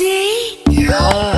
Yeah.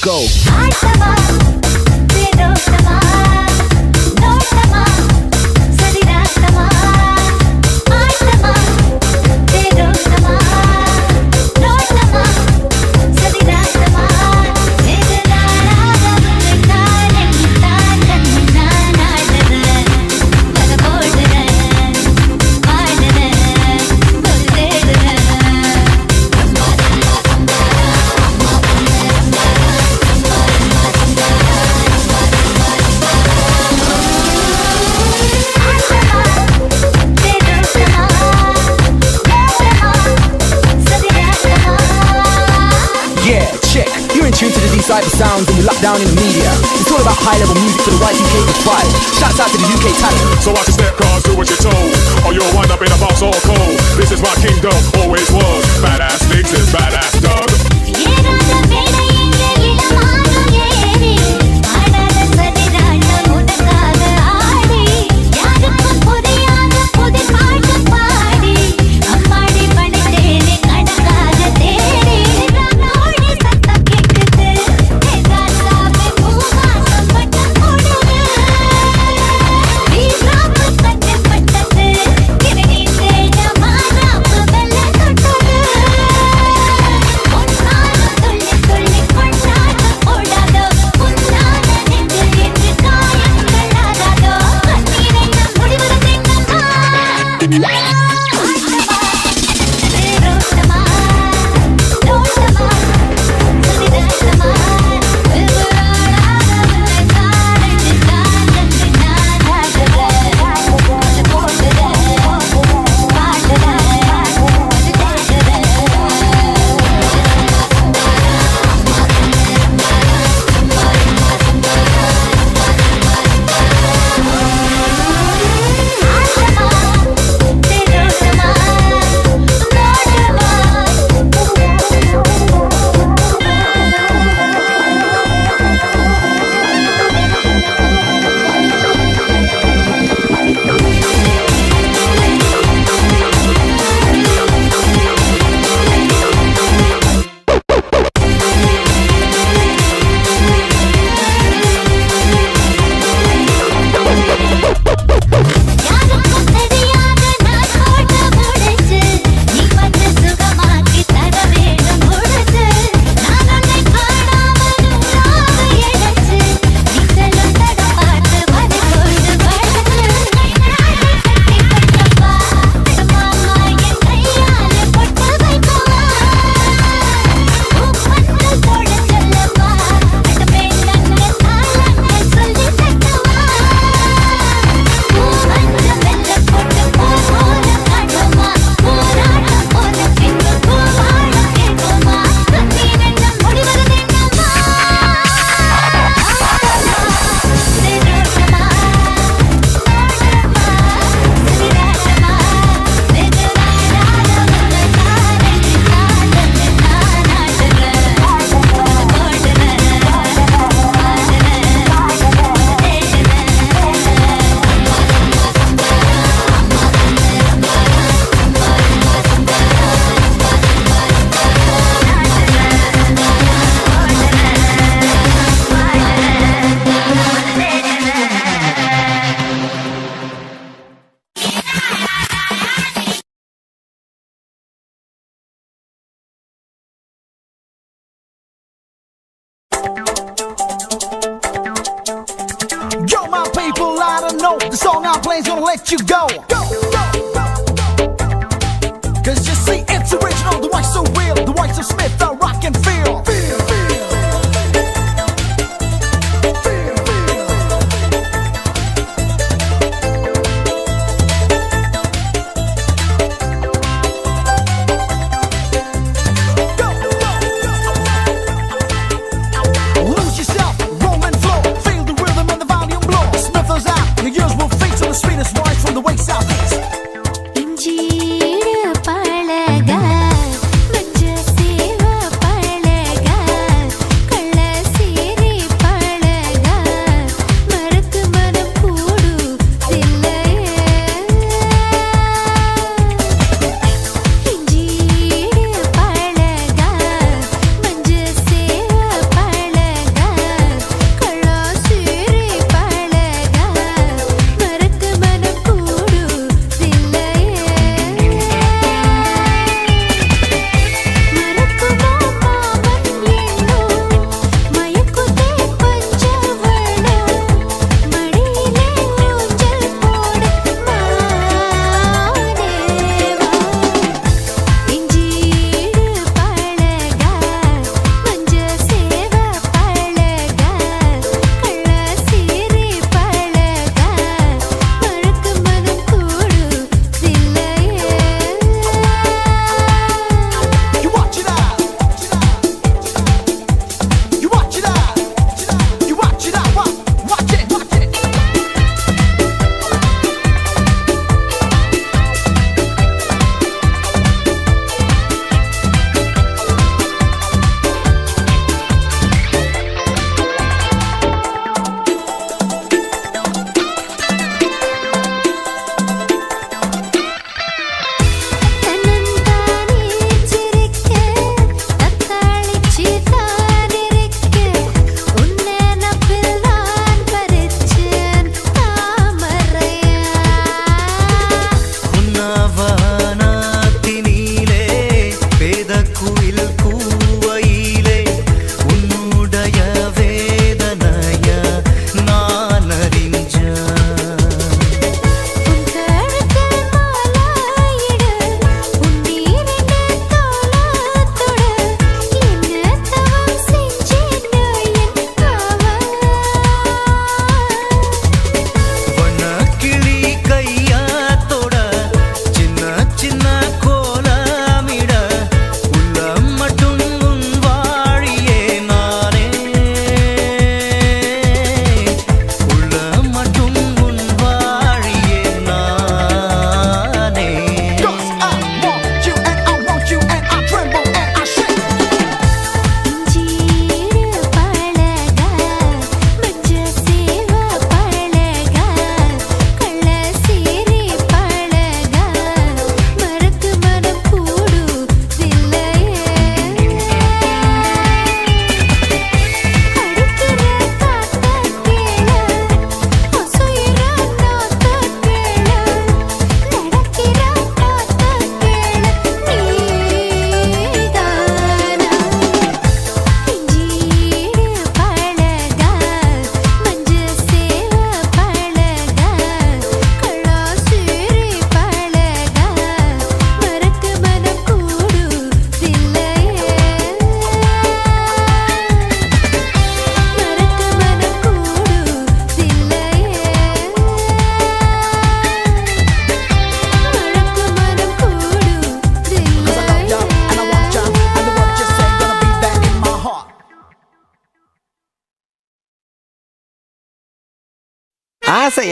Let's go. down in the media. It's all about high-level music for the Y2K. Shouts out to the UK talent. So I can step cars, do what you're told, or you'll wind up in a box or cold. This is my kingdom, always was. Badass niggas, badass dog. Yeah, gonna let you go. go. the sweetest one.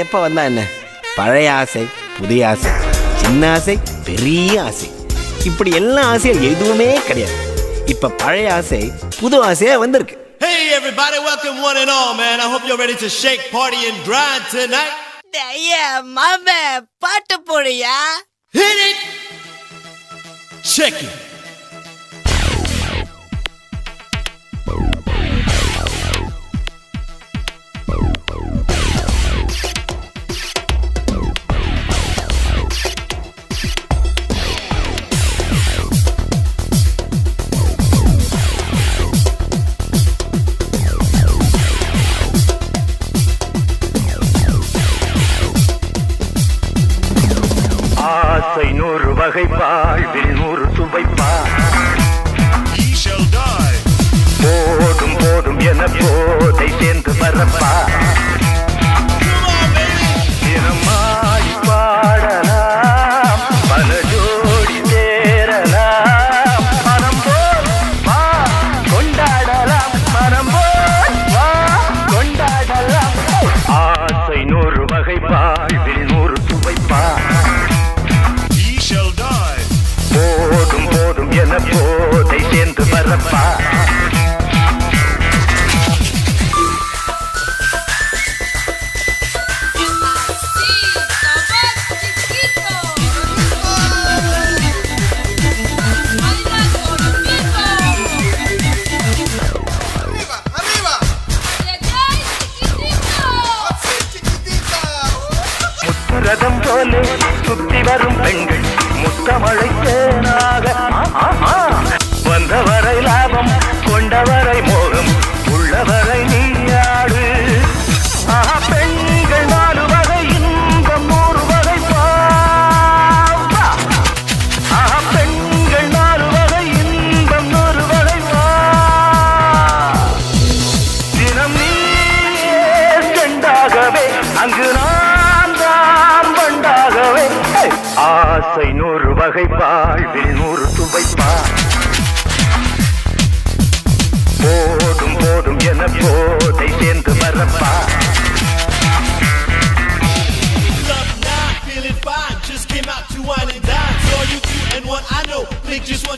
எப்போ வந்தா என்ன பழைய ஆசை புதிய ஆசை சின்ன ஆசை பெரிய ஆசை இப்படி எல்லா ஆசைகள் எதுவுமே கிடையாது இப்போ பழைய ஆசை புது ஆசையாக வந்திருக்கு Hey everybody, welcome one and all, man. I hope you're ready to shake, party and grind tonight. மாம பாட்டு போடுயா Hit it! Check it. way by. சுத்தி வரும் பெண்கள் முத்தமழைக்க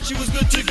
she was good to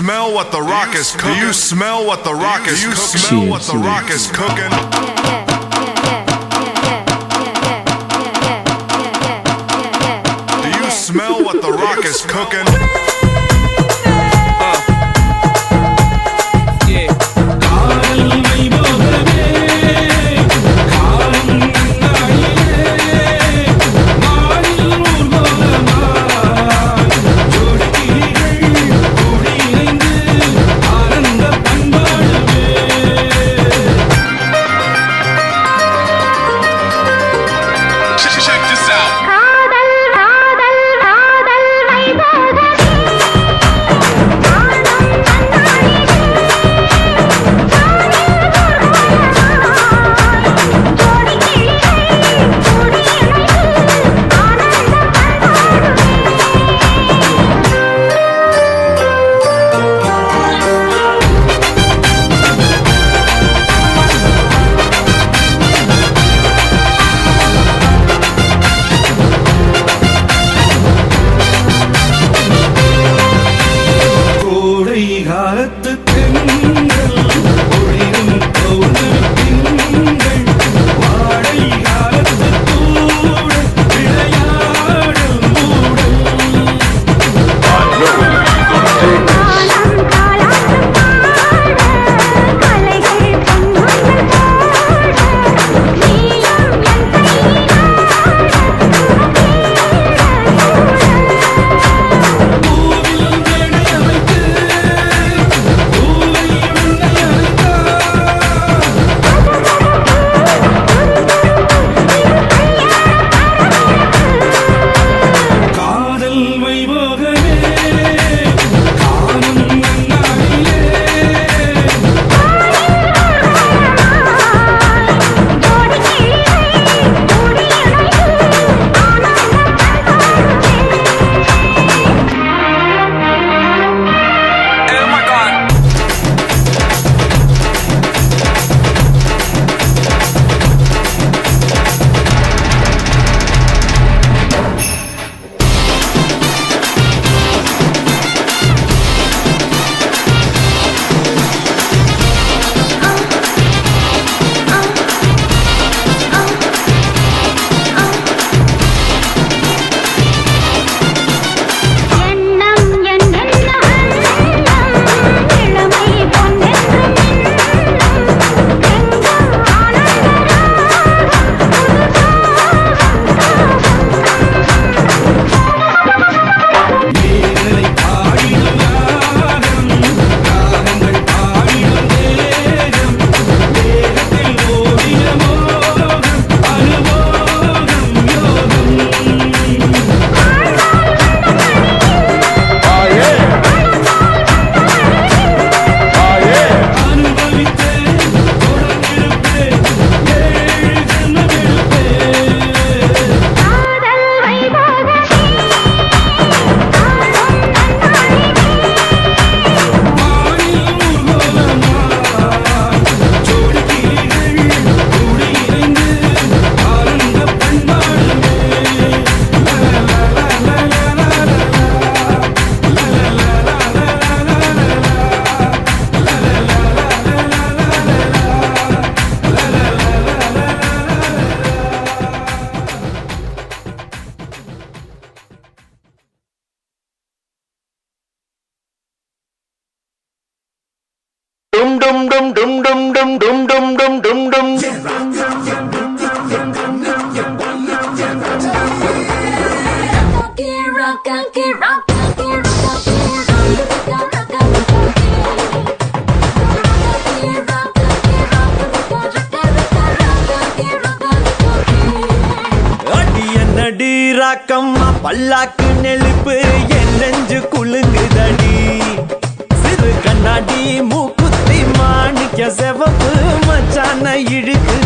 smell what the rock is cooking? Do you smell what the rock is cooking? Do you smell what the rock is cooking? Do you smell what the rock is cooking. பல்லாக்கம்மா பல்லாக்கு நெழுப்பு என் நெஞ்சு குலுங்குதடி. சிறு கண்ணாடி மூக்குத்தி மாணிக்க செவப்பு மச்சான இழுக்கு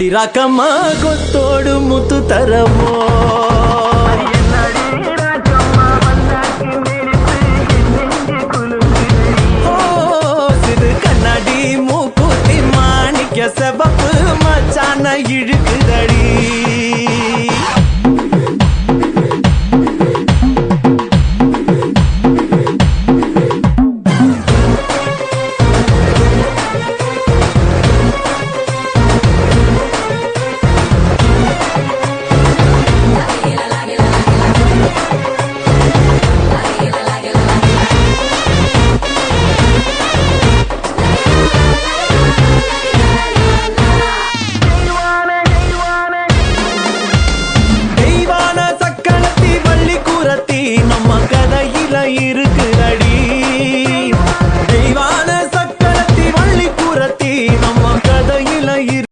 ಅಡಿ ರಾಕಮ್ಮ ಗೊತ್ತೋಡು ಮುತ್ತು ತರವೋ சிறு கண்ணாடி மூக்குத்தி மாணிக்க செவப்பு மச்சான இழுக்குதடி.